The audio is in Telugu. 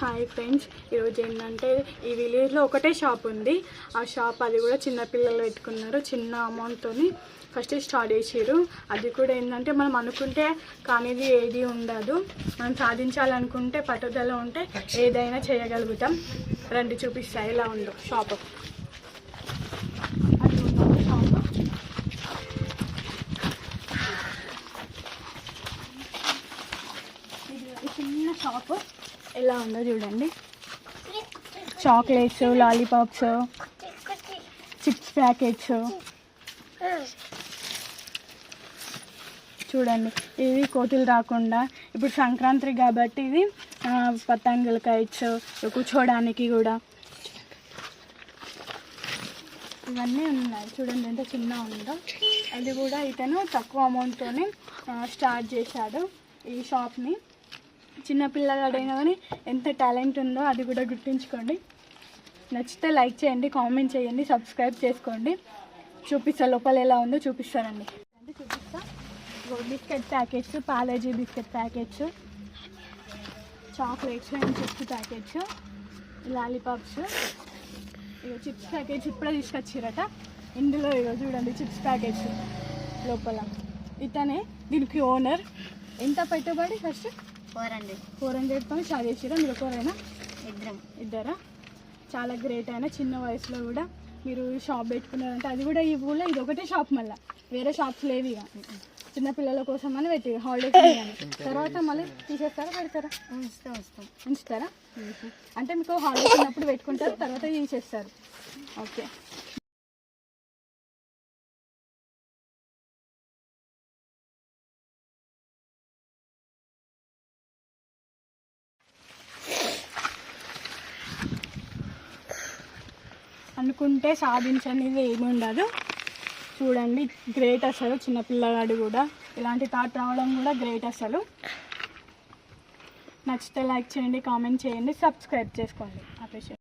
హాయ్ ఫ్రెండ్స్ ఈరోజు ఏంటంటే ఈ విలేజ్లో ఒకటే షాప్ ఉంది. ఆ షాప్ అది కూడా చిన్నపిల్లలు పెట్టుకున్నారు చిన్న అమౌంట్తో ఫస్ట్ స్టార్ట్ చేసారు అది కూడా ఏంటంటే మనం అనుకుంటే కానిది ఏది ఉండదు. మనం సాధించాలనుకుంటే పట్టుదల ఉంటే ఏదైనా చేయగలుగుతాం. రండి చూపిస్తా ఇలా ఉందో షాప్ చిన్న షాప్ ఎలా ఉందో చూడండి. చాక్లెట్స్ లాలీపాప్స్ చిప్స్ ప్యాకెట్స్ చూడండి ఇవి కోతులు రాకుండా. ఇప్పుడు సంక్రాంతి కాబట్టి ఇది పతంగులు పతంగుల కైట్స్ కూర్చోడానికి కూడా. ఇవన్నీ ఉన్నాయి. చూడండి ఎంత చిన్న ఉందో. అది కూడా ఇతను తక్కువ అమౌంట్తోనే స్టార్ట్ చేశాడు ఈ షాప్ని చిన్నపిల్లగాడైనా కానీ ఎంత టాలెంట్ ఉందో అది కూడా గుర్తుంచుకోండి. నచ్చితే లైక్ చేయండి కామెంట్ చేయండి సబ్స్క్రైబ్ చేసుకోండి. చూపిస్తా లోపల ఎలా ఉందో చూపిస్తానండి. అంటే చూపిస్తా. Biscuit packets పాలేజీ biscuit packets chocolates and chips packets lollipops. Ego chips packets ఇప్పుడే తీసుకొచ్చిరట. ఇందులో ఇగో చూడండి చిప్స్ ప్యాకెట్స్ లోపల. ఇతనే దీనికి ఓనర్. ఎంత పెట్టుబడి ఫస్ట్? Four hundred. ఫోర్ హండ్రెడ్తో స్టార్ట్ చేసిరా మీరు ఒకరైనా ఇద్దరం. ఇద్దరా? చాలా గ్రేట్ అయినా చిన్న వయసులో కూడా మీరు షాప్ పెట్టుకున్నారంటే అది కూడా ఈ ఊళ్ళో ఇది ఒకటే షాప్ మళ్ళీ. వేరే షాప్స్ లేవు ఇక. చిన్న పిల్లల కోసం అని పెట్టి హాలిడేస్ తర్వాత మళ్ళీ తీసేస్తారా పెడతారా? ఉంచుతారా? అంటే మీకు హాలిడేస్ ఉన్నప్పుడు పెట్టుకుంటారు తర్వాత తీసేస్తారు. ఓకే. అనుకుంటే సాధించనిది ఏమి ఉండదు చూడండి గ్రేట్ అసలు చిన్న పిల్లగాడు కూడా. ఇలాంటి థాట్ రావడం కూడా గ్రేట్ అసలు. నచ్చితే లైక్ చేయండి కామెంట్ చేయండి సబ్స్క్రైబ్ చేసుకోండి. అప్రిషియేట్